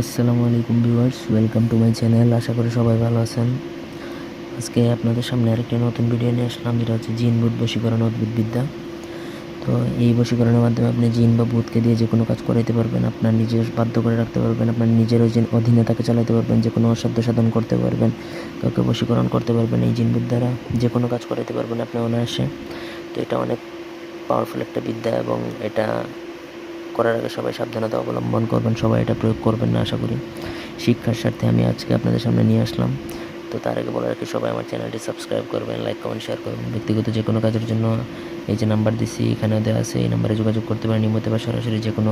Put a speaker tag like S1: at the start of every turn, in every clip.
S1: আসসালামু আলাইকুম viewers, welcome to my channel. আশা করি সবাই ভালো আছেন। আজকে আপনাদের সামনে আরেকটি নতুন ভিডিও নিয়ে আসলাম, যেটা হচ্ছে জিন বুধ বশীকরণ অদ্ভুত বিদ্যা। তো এই বশীকরণের মাধ্যমে আপনি জিন বা ভূতকে দিয়ে যে কোনো কাজ করাইতে পারবেন, আপনার নিজের বাধ্য করে রাখতে পারবেন, আপনার নিজের অধীনে তাকে চালাতে পারবেন, যে কোনো অসাধ্য সাধন করতে পারবেন, কাউকে বশীকরণ করতে পারবেন, এই জিন বুধ দ্বারা যে কোনো কাজ করাইতে পারবেন আপনি অনায়াসে। তো এটা অনেক পাওয়ারফুল একটা বিদ্যা এবং এটা করার আগে সবাই সাবধানতা অবলম্বন করবেন, সবাই এটা প্রয়োগ করবেন না, আশা করি। শিক্ষার স্বার্থে আমি আজকে আপনাদের সামনে নিয়ে আসলাম। তো তার আগে বলার কি সবাই আমার চ্যানেলটি সাবস্ক্রাইব করবেন, লাইক, কমেন্ট, শেয়ার করবেন। ব্যক্তিগত যে কোনো কাজের জন্য এই যে নাম্বার দিচ্ছি এখানে দেওয়া আছে, এই নাম্বারে যোগাযোগ করতে পারেন নিয়মিত বা সরাসরি যে কোনো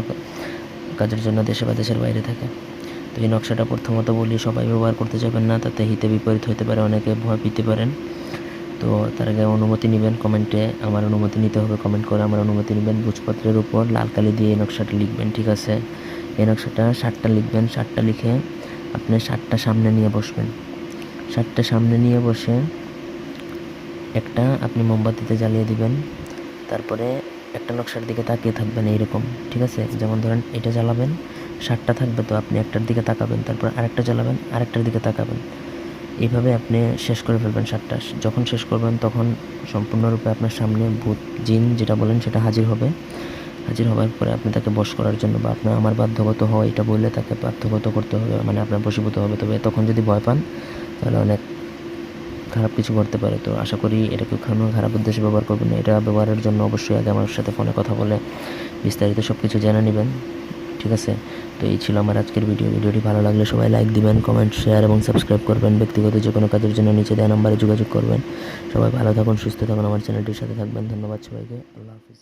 S1: কাজের জন্য দেশে বা দেশের বাইরে থাকে। তো এই নকশাটা প্রথমত বলি, সবাই ব্যবহার করতে যাবেন না, তাতে হিতে বিপরীত হতে পারে, অনেকে ভয় পেতে পারেন। তো তার আগে অনুমতি নেবেন কমেন্টে আমার অনুমতি নিতে হবে কমেন্ট করে। আমার অনুমতি নেবেন ভোজপত্রের উপর লাল কালি দিয়ে এই নকশাটা লিখবেন, ঠিক আছে? এই নকশাটা ষাটটা লিখবেন। ষাটটা লিখে আপনি ষাটটা সামনে নিয়ে বসবেন। ষাটটা সামনে নিয়ে বসে একটা আপনি মোমবাতিতে জ্বালিয়ে দিবেন। তারপরে একটা নকশার দিকে তাকিয়ে থাকবেন এইরকম, ঠিক আছে? যেমন ধরেন এটা জ্বালাবেন ষাটটা থাকবে তো আপনি একটার দিকে তাকাবেন, তারপর আরেকটা জ্বালাবেন, আরেকটার দিকে তাকাবেন। এইভাবে আপনি শেষ করে ফেলবেন সাতটা। যখন শেষ করবেন, তখন সম্পূর্ণরূপে আপনার সামনে ভূত জিন যেটা বলেন সেটা হাজির হবে। হাজির হওয়ার পরে আপনি তাকে বশ করার জন্য বা আপনার আমার বাধ্যগত হয় এটা বললে তাকে বাধ্যগত করতে হবে মানে আপনার বশীভূত হবে। তবে তখন যদি ভয় পান, তাহলে অনেক খারাপ কিছু করতে পারে। তো আশা করি এটা কোনো খারাপ উদ্দেশ্যে ব্যবহার করবেন না। এটা ব্যবহারের জন্য অবশ্যই আগে আমার সাথে ফোনে কথা বলে বিস্তারিত সব কিছু জেনে নেবেন, ঠিক আছে? তো এই ছিল আমার আজকের ভিডিও ভিডিওটি ভালো লাগলে সবাই লাইক দিবেন কমেন্ট শেয়ার এবং সাবস্ক্রাইব করবেন। ব্যক্তিগত যে কোনো কাজের জন্য নিচে দেওয়া নাম্বারে যোগাযোগ করবেন। সবাই ভালো থাকুন, সুস্থ থাকুন। আমার চ্যানেলটির সাথে থাকবেন। ধন্যবাদ সবাইকে। আল্লাহ হাফিজ।